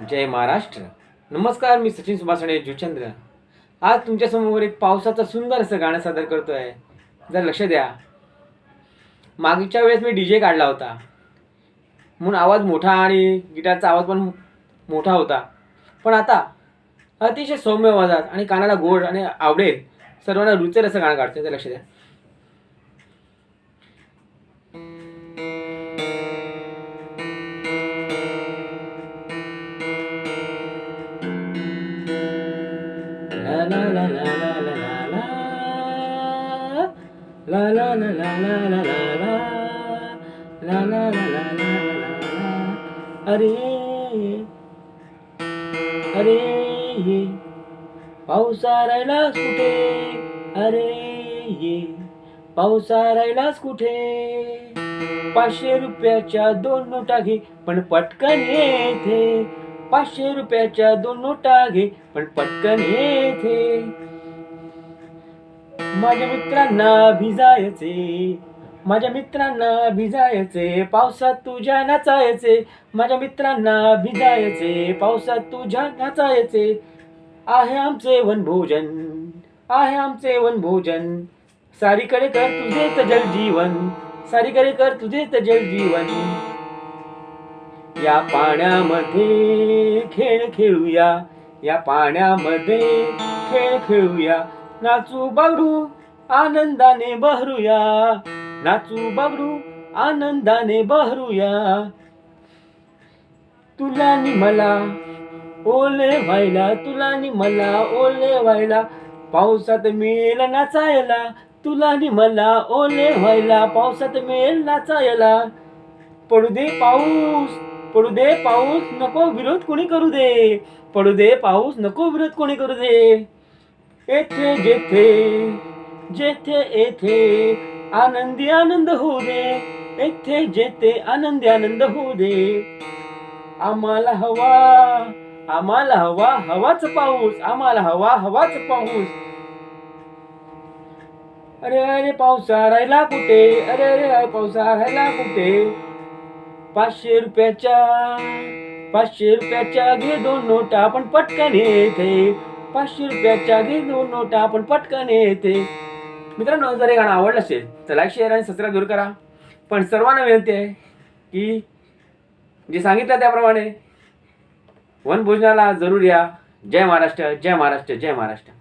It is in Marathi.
जय महाराष्ट्र. नमस्कार मी सचिन सुभाषणे जुचंद्र आज तुमच्यासमोर एक पावसाचं सुंदर असं गाणं सादर करतो आहे जर लक्ष द्या. मागच्या वेळेस मी डी जे काढला होता. म्हणून आवाज मोठा आणि गिटारचा आवाज पण मोठा होता. पण आता अतिशय सौम्य आवाजात आणि कानाला गोड आणि आवडेल सर्वांना रुचेल असं गाणं काढतो तर लक्ष द्या. La la la la la la la la La la la la la अरे अरे ये पावसा कुठे अरे ये पावसा राहिलास कुठे पाचशे रुपयाच्या दोन नोटा घे पण पटकन येथे पाचशे रुपयाच्या दोन नोटा घे पण पटकन येथे माझ्या मित्रांना भिजायचे माझ्या मित्रांना भिजायचे पावसात तुझ्या नाचायचे. माझ्या मित्रांना भिजायचे पावसात तुझ्या नाचायचे. आहे आमचे वनभोजन आहे आमचे वनभोजन. सारीकडे कर तुझेच जलजीवन सारीकडे कर तुझेच जलजीवन या पाण्यामध्ये खेळ खेळूया या पाण्यामध्ये खेळ खेळूया. नाचू बागडू आनंदाने बहरूया. नाचू बागडू आनंदाने बहरूया. तुला नि मला ओले व्हायला तुला नि मला ओले व्हायला. पावसात मिळेल नाचायला तुला नि मला ओले व्हायला. पावसात मिळेल नाचायला. पडू दे पाऊस पडू दे पाऊस नको विरोध कोणी करू दे. पडू दे पाऊस नको विरोध कोणी करू दे. येथे जेथे जेथे येथे आनंदी आनंद होऊ दे. येथे जेथे आनंदी आनंद होऊ दे. आम्हाला हवा आम्हाला हवा हवाच पाऊस आम्हाला हवा हवाच पाऊस. अरे अरे पावसा राहिला कुठे? अरे अरे पावसा राहिला कुठे? पाचशे रुपयाच्या पाचशे रुपयाच्या घे दोन नोटा आपण पटकन येते पाचशे रुपयाच्या दे दोन नोटा आपण पटकन येते. मित्रांनो जर हे गाणं आवडलं असेल तर लाईक शेअर आणि सबस्क्राईब दूर करा. पण सर्वांना विनंती आहे की जे सांगितलं त्याप्रमाणे वनभोजनाला जरूर या. जय महाराष्ट्र जय महाराष्ट्र जय महाराष्ट्र.